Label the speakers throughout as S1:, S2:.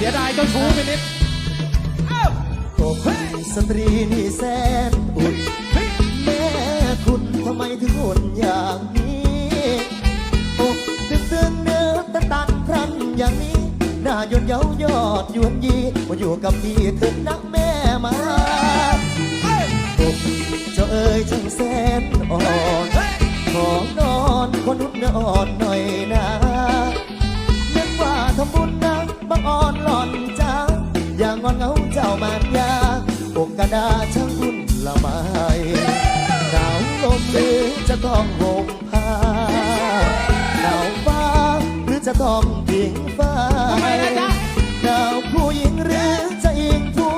S1: เสียดายเจ้าชู้ไปนิด
S2: โอ้สตรีนี่แสนอุ่นแม่คุณทำไมถึงหุ่นอย่างนี้อกตึงตึงเนื้อตันตันพรันอย่างนี้ หน้ายนเย้ายอดยวนยีมาอยู่กับพี่ถึงนักแม่มาอกเจ้าเอ๋ยช่างแสนอ่อนขอนอนคนนุ่นเนื้ออ่อนหน่อยนะเน้นว่าทำบุญนะ อ่อนหล่อนจ้าอย่างงอนเหงาเจ้ามานยาอกกระดาช่างอุ่นละไมหนาวลมหรือจะต้องห่มผ้าหนาวฟ้าหรือจะต้องผิงไฟ
S1: ทำไมนะจ๊ะ
S2: หนาวผู้หญิงหรือจะอิงผู้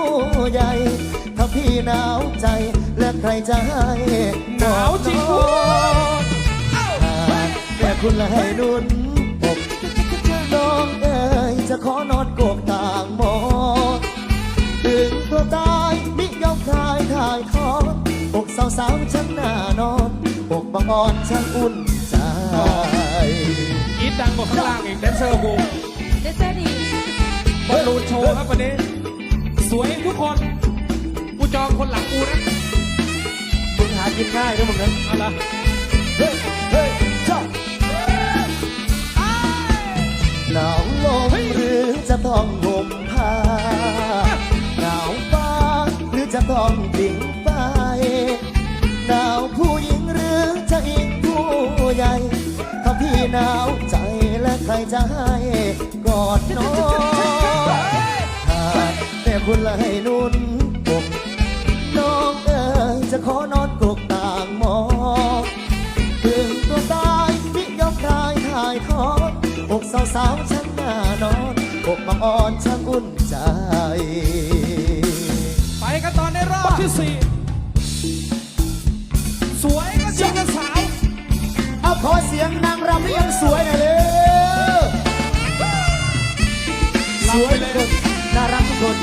S2: ใหญ่ถ้าพี่หนาวใจแล้วใครจะให้
S1: หนาวจริง
S2: บ
S1: ด้
S2: อ
S1: ว
S2: ก
S1: ย
S2: หากแม่คุณละให้นุนอกน้องเอ๋ยจะ ขอนอนโกกต่างหมอนถึงตัวตายมิยอมคลายถ่ายทอดอกสาวสาวๆฉันหน้านอนอกบางอ่อนฉันอุ่นใจ
S1: อีทดังกว่าข้างล่างอีกแดนเซอร์กู
S3: เดซเซอร์ดี
S1: บอลลูนโชว์ครับวันนี้ สวยทุกคน กูจองคนหลังกูนะ
S2: มึงหากินง่ายด้วยมึงนะ
S1: เอาละ
S2: ลมหรือจะต้องห่มผ้าหนาวฟ้าหรือจะต้องดิ่งไฟหนาวผู้หญิงหรือจะอิงผู้ใหญ่ถ้าพี่หนาวใจและใครจะให้กอดน้องหากแต่คุณละให้นุ่นอกน้ อ่อนช่างอุ่นใจ
S1: ไปกันตอนในรอบที่สี่สวยก็จริงกันสาว
S2: เอาขอเสียงนางรำที่ยังสวยหน่อยเลยสวยทุกคนน่ารักทุกคน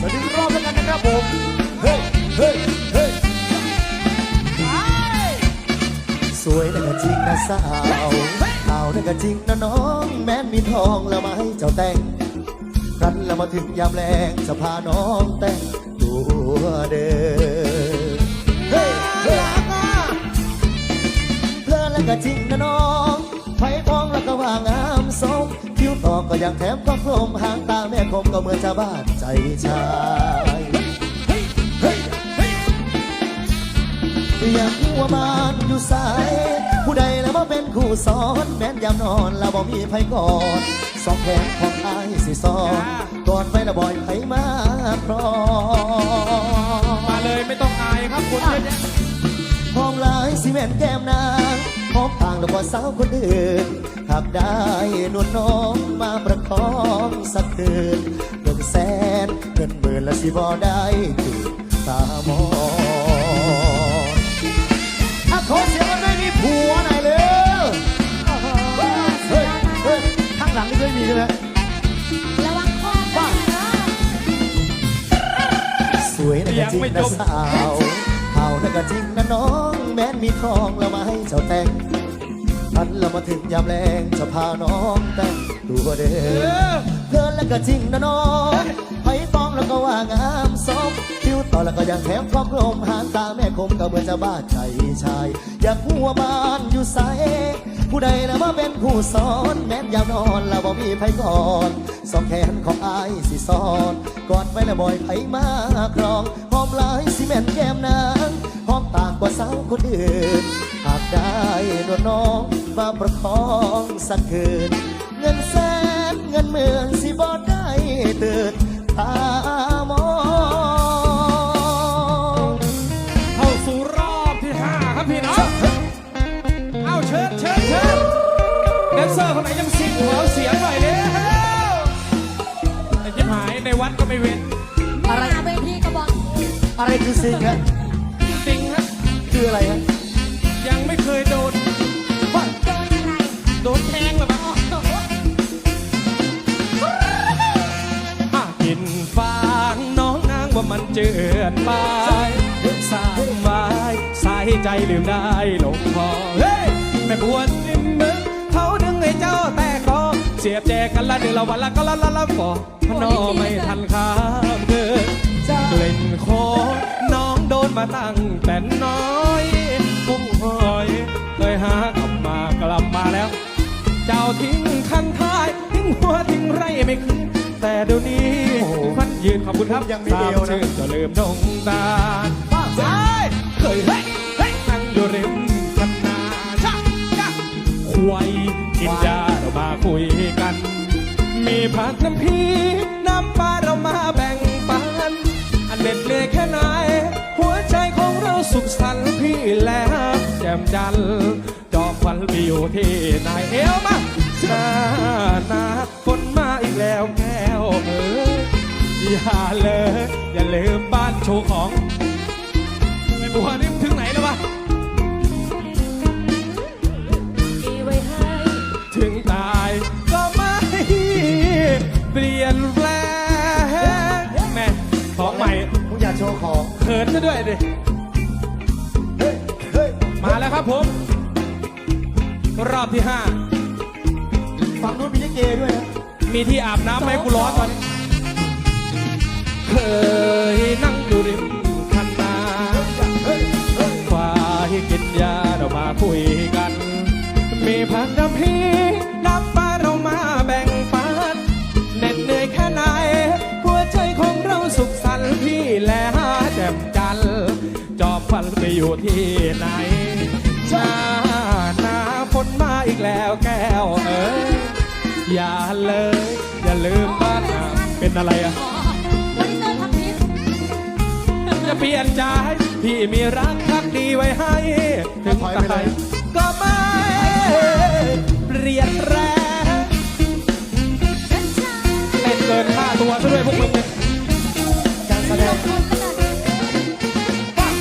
S2: มาดึงรอบแล้วกันนะครับผม เฮ้ยเฮ้ยเฮ้ยสวยนะก็จริงนะสาว ขาวนะก็จริงนะน้อง แม้นมีทองแล้วมาให้เจ้าแต่ง ครั้นแล้วมาถึงยามแรงจะพาน้องแต่งตัวเดิมเฮ้ยเฮ้ยเพลินแล้วก็จริงนะน้องไฟฟองแล้วก็ว่างามสมคิ้วตอกก็ยากแถมก็โครมหางตาแม่คมก็เหมือนจะบ้านใจชาย อยากหัวบ้านอยู่สาย ผู้ใดแล้วมาเป็นคู่สอน แม้นยามนอนแล้วบ่มีไผกอดสองแขนของอายสิสอนกอดไปแล้วบ่อยไผมาครอง
S1: มาเลยไม่ต้องอายครับคนเยอะแยะ
S2: หอมหลายสิแม่นแก้มนางหอมทางแล้วบ่สาวคนอื่นหากได้นวลน้องมาประคองสักคืนเงินแสนเงินหมื่นและสิบ่ได้จุดตามอง ข้างหลังนี่ไม่มีใช่ไหม
S3: ระวังคอบ้างนะ
S2: สวยนะก็จริงนะสาวเท่านะก็จริงนะน้อง แม้นมีทองแล้วมาให้เจ้าแต่งทันแล้วมาถึงยามแรงจะพาน้องแต่งตัวเดิ
S1: เอ
S2: ม
S1: อ
S2: เพื่อนแล้วก็จริงนะน้องไผ่ฟองแล้วก็ว่างามสมคิ้วต่อแล้วก็ยังแถมความกลมหางตาแม่คมก็เหมือนจะบ้าใจชาย อยากหัวบ้านอยู่ใส ผู้ใดแล้วมาเป็นผู้สอนแม้นยาวนอนแล้วบ่มีไผก่อนสองแขนของอายสิสอนกอดไว้แล้วบ่อยไผมาครองหอมลายสิแม่นแก้มนางหอมต่างกว่าสาวคนอื่นหากได้นวลน้องมาประคองสักคืน เงินแสนเงินหมื่นสิบ่ได้ตื่นตา อะไรคือซิงฮะ
S1: จริงฮะ
S2: คืออะไรฮะ
S1: ยังไม่เคยโดน
S2: ว่า
S3: โดนอะไร
S1: โดนแทงเลยปะอะกินฟางน้องนางว่ามันเจือนไปสร้างไว้สายใจลืมได้ลงคอเฮ้ยแม่บวนริมมึงเขาดึงให้เจ้าแต่ก็เสียบแจกันละเดือนละวันละก็ละละละฟอพนอไม่ทันข้ามเดิน กลิ่นคอน้องโดนมาตั้งแต่น้อยกุ้งหอยเคยหากลับมากลับมาแล้ว เจ้าทิ้งคันท้าย ทิ้งหัวทิ้งไรไม่คืนแต่เดี๋ยวนี้
S2: โอ้โห
S1: มันยืนขอบคุณครับ
S2: ยังมีเดียวนะ
S1: สามชื่อจะลืมดงดา จ่มจันทร์จอมควันไปอยู่ที่ไหนเอวมาหน้าหนาฝนมาอีกแล้วแก้วเอ๋ยอย่าเลยอย่าลืมบ้านโชว์ของไม่บัวนี่ถึงไหนแล้ววะ
S3: มีไว้ให้
S1: ถึงตายก็ไม่เปลี่ยนแปลงแม่ของใหม่
S2: มึงอย่าโชว์ของ
S1: เขินซะด้วยดิ อบที่ห้า
S2: ฝั่งนู้นมีลิเกด้วยนะ
S1: มีที่อาบน้ำไหมกูร้อนตอนนี้เคยนั่งอยู่ริมคันนา
S2: เฮ้ยเฮ้ย
S1: ควายกินยาเรามาคุยกัน มีผักน้ำพริกน้ำปลาเรามาแบ่งปันเหน็ดเหนื่อยแค่ไหน หัวใจของเราสุขสันต์พี่และแจ่มจันทร์จอบฟันไปอยู่ที่ไหน แล้วแก้วเอ๋ยอย่าเลย อย่าลืมบ้านนาเป็นอะไรอะจะเปลี่ยนใจพี่มีรักพักดีไว้ให้ถึงตายก็ไม่เปลี่ยนแปลงเต้นเกินค่าตัวซะด้วยพวกมึงเนี่ย
S2: การแสดง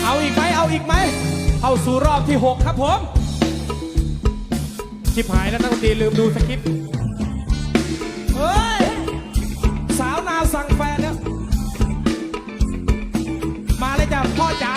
S1: เอาอีกไหมเอาอีกไหมเข้าสู่รอบที่ 6 ครับผม ชิบหายแล้วนักดนตรีลืมดูสคริปต์เฮ้ย สาวนาสั่งแฟนแล้ว มาเลยจ้ะพ่อจ๋าแม่จ๋า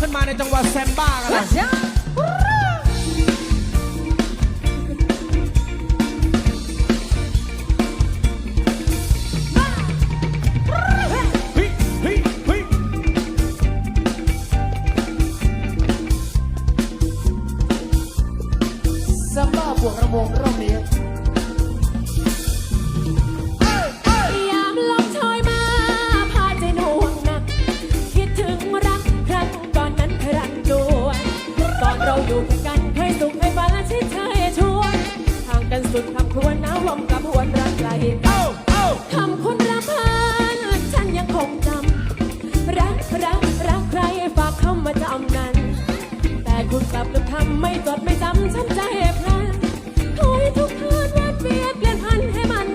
S1: ขึ้นมาในจังหวะแซมบ้ากัน
S2: นะ
S3: สุดคำควรหนาวลมกับหวนรักไกลคำคุณรำพันฉันยังคงจำรักรักรักใครฝากคำมาจำนั้น แต่คุณกลับลืมทำไม่จดไม่จำฉันใจพลันถอยทุกคืนวันเวียนเปลี่ยนพันให้มัน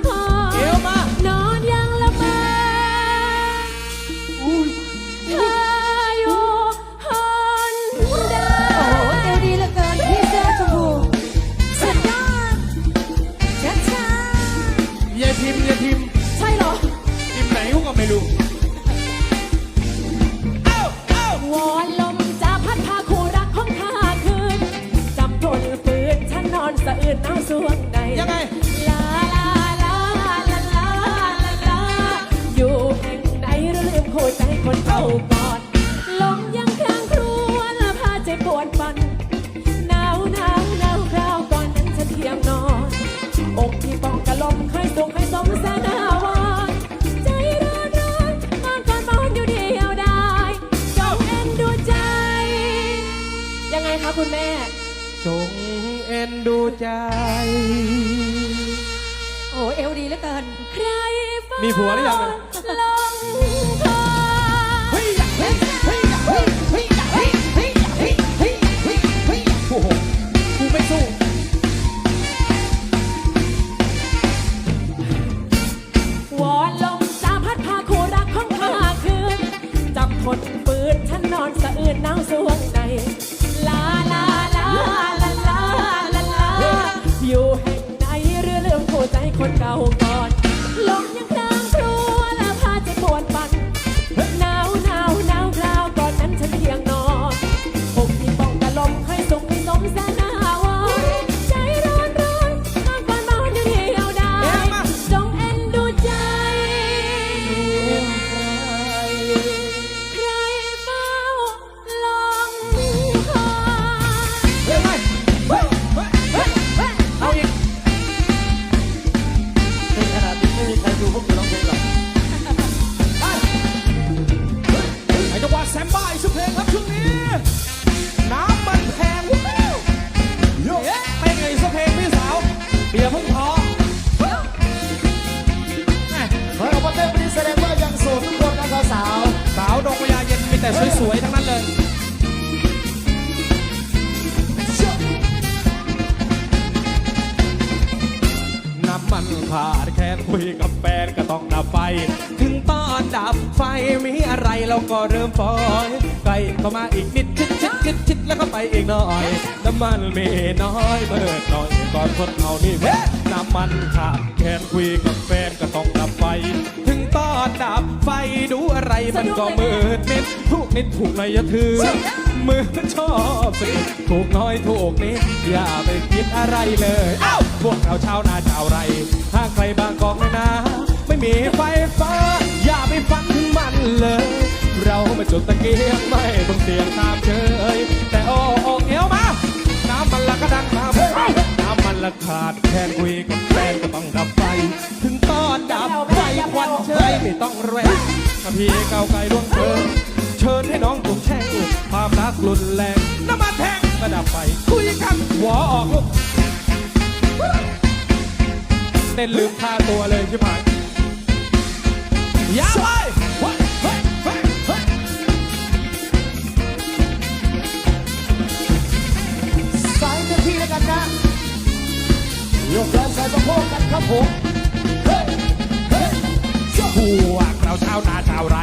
S3: ทงเอ็นดูใจ
S4: โอ้เอวดีเหลือเกิน
S3: ใคร
S1: มีผัวหรือยัง
S3: วอนลมสาพัดพาคู่รัของข้าคืนจับคนปืนฉันนอนสะอื้นหนาวสวงใน คนเก่า ก็เริ่
S2: ม
S1: ฟอยใกล้เข้ามาอีกนิดชิดชิดชิดชิดแล้วก็ไปอีกหน่อยน้ำมันมีน้อยเบิดหน่อยก่อนคนเอานี่เว้น้ำมันขาดแคลนคุยกับแฟนก็ต้องดับไฟ ถึงตอนดับไฟดูอะไรมันก็มืดนิดถูกนิดถูกหน่อยอย่าถือมือชอบสิถูกน้อยถูกนิดอย่าไปคิดอะไรเลยเอ้าพวกเราชาวนาชาวไรถ้าใครบางกองนะนะไม่มีไฟฟ้า อย่าไปฟันถึงมันเลย เรามาจุดตะเกียงไม่ต้องเสียงตามเชยแต่โอ้โอ้เอวมา น้ำมันละก็ดังมาเอ้าน้ำมันละขาดแค่คุยกับแฟนก็ต้องดับไฟ ถึงตอนดับไฟควันเชยไม่ต้องแรงถ้าพี่เก้าวไกลล่วงเกินเชิญให้น้องตุ้งแช่งความรักรุนแรงน้ำมันแทงระดับไฟคุยกันหัวออกลูกเต้นลืมท่าตัวเลยใช่ไหมยาวไย
S2: กแรงใส่สะโพกกันครับผมเฮ้เฮ้
S1: พวกเราชาวนาชาวไร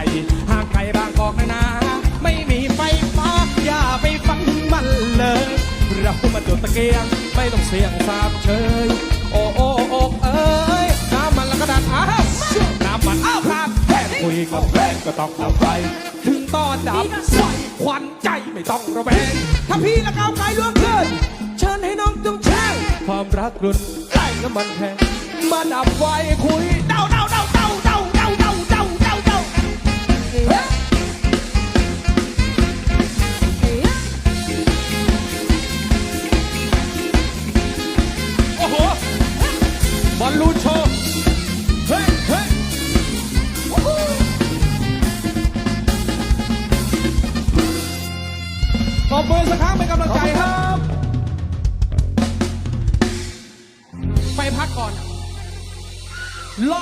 S1: หากใครบางกอกนะนะไม่มีไฟฟ้าอย่าไปฟังมันเลยเรามาจุดตะเกียงไม่ต้องเสี่ยงสาบเชยโอ้โอ้โอ้เอ้ยน้ำมันแล้วก็ดันอ้าวน้ำมันอ้าวขาดแค่คุยกับแฟนก็ต้องดับไฟถึงตอนดับไฟควันใจไม่ต้องระแวงถ้าพี่ละก้าวไกลล่วงเกินเชิญให้น้องจงแช่ง ความรักรุนแรงน้ำมันแพงมาดับไฟคุยเดาเดาเดาเดาเดาเดาเดาเดาเดาเดาเฮ้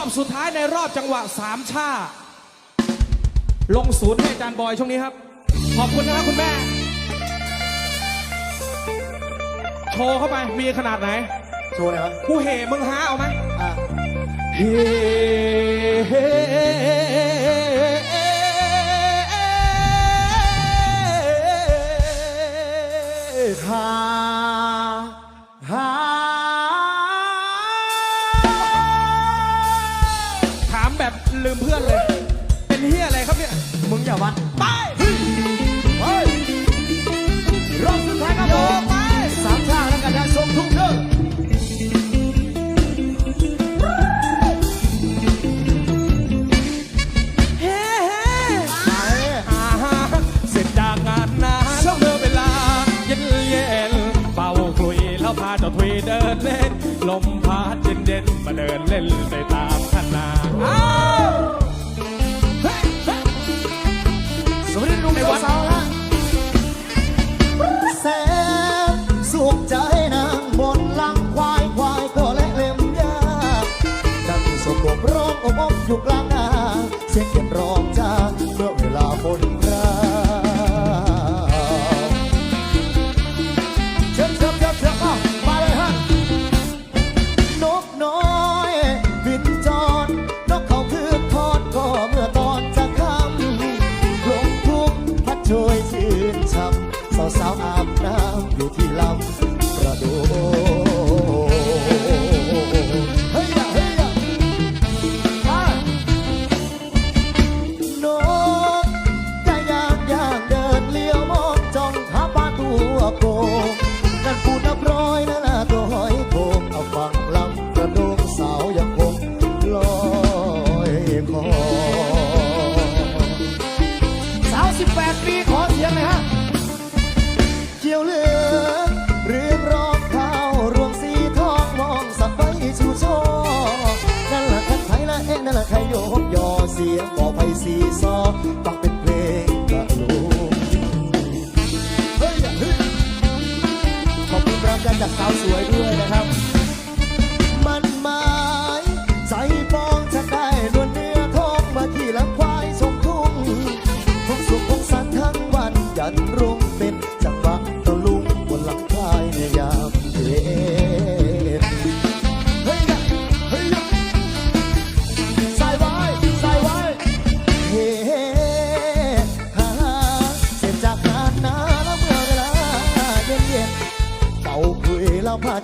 S1: อบสุดท้ายในรอบจังหวะสามชาลงศูนย์ให้อาจารย์บอยช่วงนี้ครับ ขอบคุณนะครับคุณแม่ โชว์เข้าไปมีขนาดไหน
S2: โชว์เลยครับ
S1: กูเห่มึงฮาเอาไหมเฮ่ฮา
S2: วัด
S1: ไป
S2: รอบสุดท้ายครับผมไปสามทางแล้วกันนะชมทุกเรื่อ
S1: งเสร็จากงานนานแล้วเดินเวลาเย็นเย็นเป่าคุยแล้วพาเจ้าทุยเดินเล่น ลมพัดเย็นเย็นมาเดินเล่นไปตามคั
S2: นาอ้ อยู่กลางนาเสียงเก็บร้องจ้าเมื่อเวา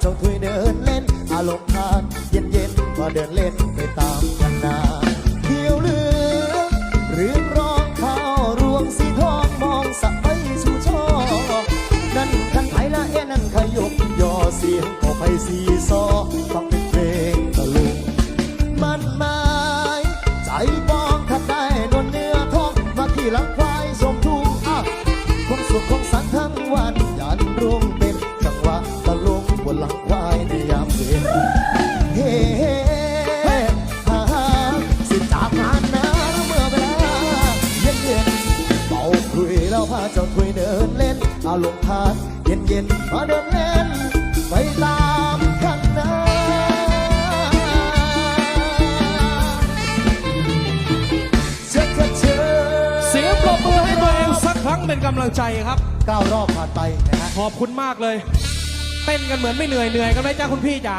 S2: เจ้าถุยเดินเล่น อารมณ์ทานเย็นเย็นพอเดินเล่น 9 รอบผ่านไปนะฮะ
S1: ขอบคุณมากเลย เต้นกันเหมือนไม่เหนื่อยเหนื่อยกันไหมจ้าคุณพี่จ๋า